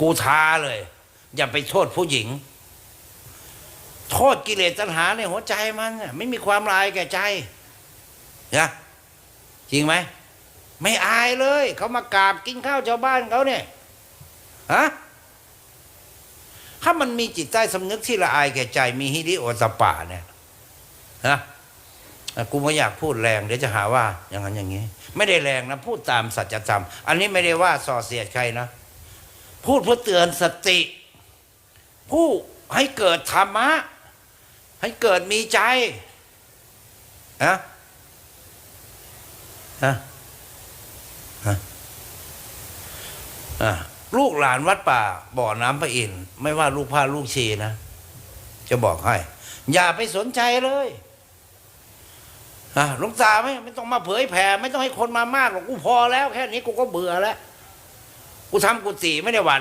กูท้าเลย อย่าไปโทษผู้หญิง โทษกิเลสตัณหาในหัวใจมันไม่มีความละอายแก่ใจนะจริงไหมไม่อายเลย เขามากราบกินข้าวชาวบ้านเขาเนี่ยฮะถ้ามันมีจิตใต้สำนึกที่ละอายแก่ใจมีฮิริโอตปปะเนี่ยนะกูไม่อยากพูดแรงเดี๋ยวจะหาว่า อย่างนั้นอย่างนี้ ไม่ได้แรงนะ พูดตามสัจธรรม อันนี้ไม่ได้ว่าส่อเสียดใครนะ พูดเพื่อเตือนสติ ผู้ให้เกิดธรรมะ ให้เกิดมีใจนะนะนะลูกหลานวัดป่า บ่อน้ำพระอินทร์ไม่ว่าลูกพาลูกชีนะ จะบอกให้ อย่าไปสนใจเลยอะหลวงตาไม่ไม่ต้องมาเผยแผ่ไม่ต้องให้คนมามากหรอกกูพอแล้วแค่นี้กูก็เบื่อแล้ว กูทำกูตีไม่ได้หวาน